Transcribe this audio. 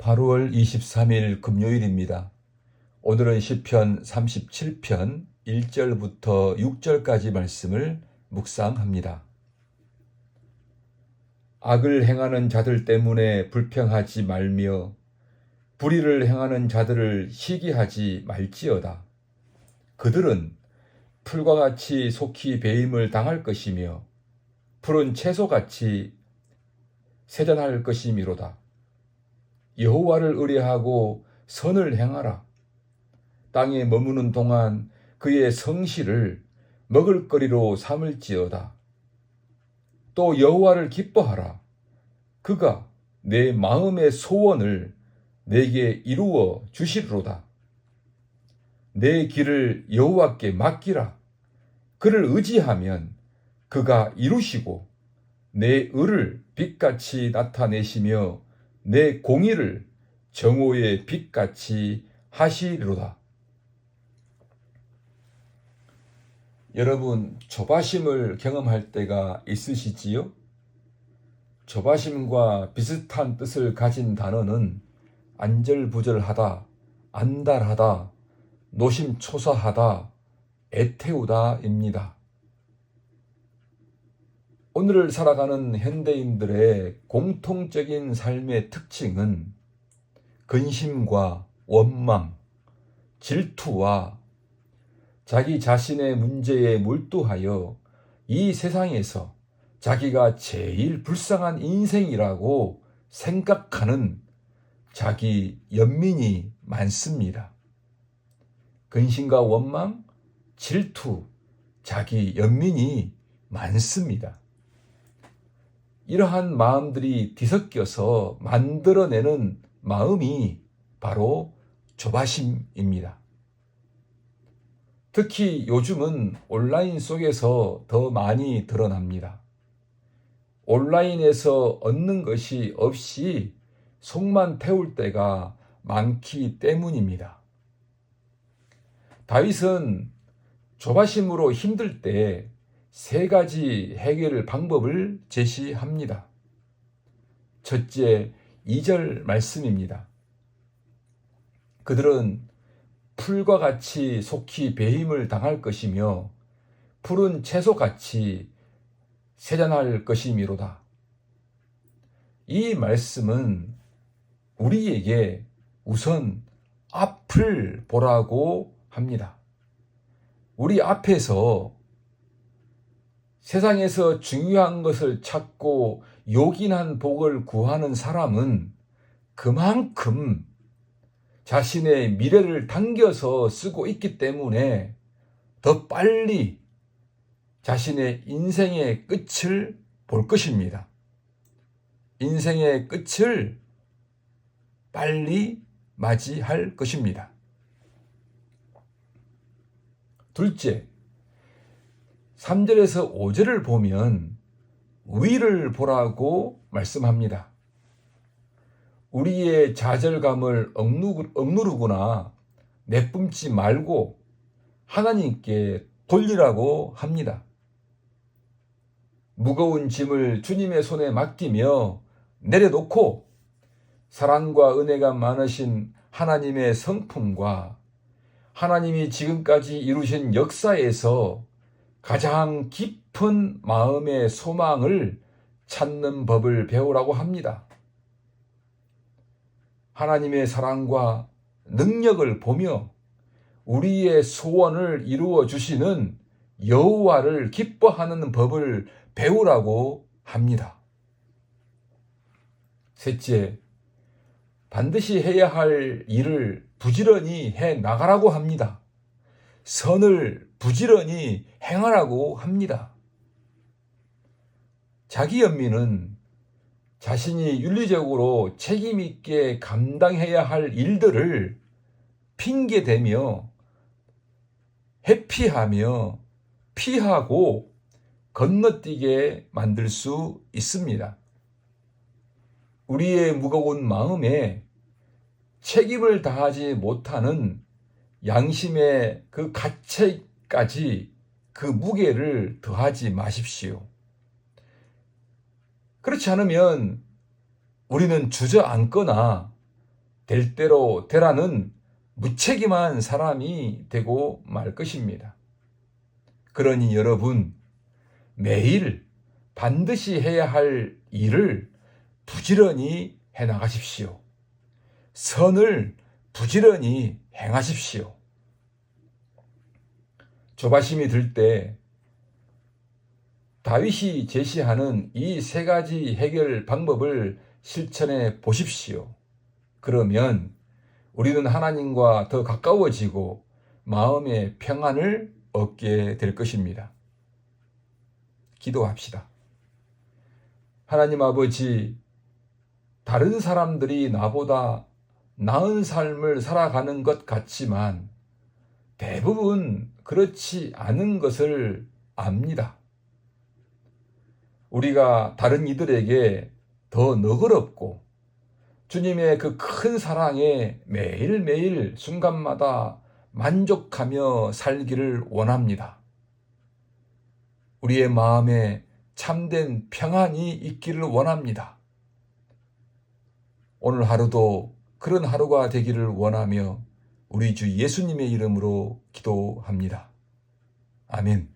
8월 23일 금요일입니다. 오늘은 시편 37편 1절부터 6절까지 말씀을 묵상합니다. 악을 행하는 자들 때문에 불평하지 말며 불의를 행하는 자들을 시기하지 말지어다. 그들은 풀과 같이 속히 배임을 당할 것이며 푸른 채소같이 세잔할 것이미로다. 여호와를 의뢰하고 선을 행하라. 땅에 머무는 동안 그의 성실을 먹을거리로 삼을지어다. 또 여호와를 기뻐하라. 그가 내 마음의 소원을 내게 이루어 주시리로다. 내 길을 여호와께 맡기라. 그를 의지하면 그가 이루시고 내 의를 빛같이 나타내시며 내 공의를 정오의 빛같이 하시리로다. 여러분, 조바심을 경험할 때가 있으시지요? 조바심과 비슷한 뜻을 가진 단어는 안절부절하다, 안달하다, 노심초사하다, 애태우다입니다. 오늘을 살아가는 현대인들의 공통적인 삶의 특징은 근심과 원망, 질투와 자기 자신의 문제에 몰두하여 이 세상에서 자기가 제일 불쌍한 인생이라고 생각하는 자기 연민이 많습니다. 근심과 원망, 질투, 자기 연민이 많습니다. 이러한 마음들이 뒤섞여서 만들어내는 마음이 바로 조바심입니다. 특히 요즘은 온라인 속에서 더 많이 드러납니다. 온라인에서 얻는 것이 없이 속만 태울 때가 많기 때문입니다. 다윗은 조바심으로 힘들 때 세 가지 해결 방법을 제시합니다. 첫째, 2절 말씀입니다. 그들은 풀과 같이 속히 배임을 당할 것이며 푸른 채소같이 세잔할 것이미로다. 이 말씀은 우리에게 우선 앞을 보라고 합니다. 우리 앞에서 세상에서 중요한 것을 찾고 요긴한 복을 구하는 사람은 그만큼 자신의 미래를 당겨서 쓰고 있기 때문에 더 빨리 자신의 인생의 끝을 볼 것입니다. 인생의 끝을 빨리 맞이할 것입니다. 둘째, 3절에서 5절을 보면 위를 보라고 말씀합니다. 우리의 좌절감을 억누르거나 내뿜지 말고 하나님께 돌리라고 합니다. 무거운 짐을 주님의 손에 맡기며 내려놓고 사랑과 은혜가 많으신 하나님의 성품과 하나님이 지금까지 이루신 역사에서 가장 깊은 마음의 소망을 찾는 법을 배우라고 합니다. 하나님의 사랑과 능력을 보며 우리의 소원을 이루어 주시는 여호와를 기뻐하는 법을 배우라고 합니다. 셋째, 반드시 해야 할 일을 부지런히 해 나가라고 합니다. 선을 부지런히 행하라고 합니다. 자기 연민은 자신이 윤리적으로 책임있게 감당해야 할 일들을 핑계대며 회피하며 피하고 건너뛰게 만들 수 있습니다. 우리의 무거운 마음에 책임을 다하지 못하는 양심의 그 가책까지 그 무게를 더하지 마십시오. 그렇지 않으면 우리는 주저앉거나 될 대로 되라는 무책임한 사람이 되고 말 것입니다. 그러니 여러분, 매일 반드시 해야 할 일을 부지런히 해 나가십시오. 선을 부지런히 행하십시오. 조바심이 들 때 다윗이 제시하는 이 세 가지 해결 방법을 실천해 보십시오. 그러면 우리는 하나님과 더 가까워지고 마음의 평안을 얻게 될 것입니다. 기도합시다. 하나님 아버지, 다른 사람들이 나보다 나은 삶을 살아가는 것 같지만 대부분 그렇지 않은 것을 압니다. 우리가 다른 이들에게 더 너그럽고 주님의 그 큰 사랑에 매일매일 순간마다 만족하며 살기를 원합니다. 우리의 마음에 참된 평안이 있기를 원합니다. 오늘 하루도 그런 하루가 되기를 원하며 우리 주 예수님의 이름으로 기도합니다. 아멘.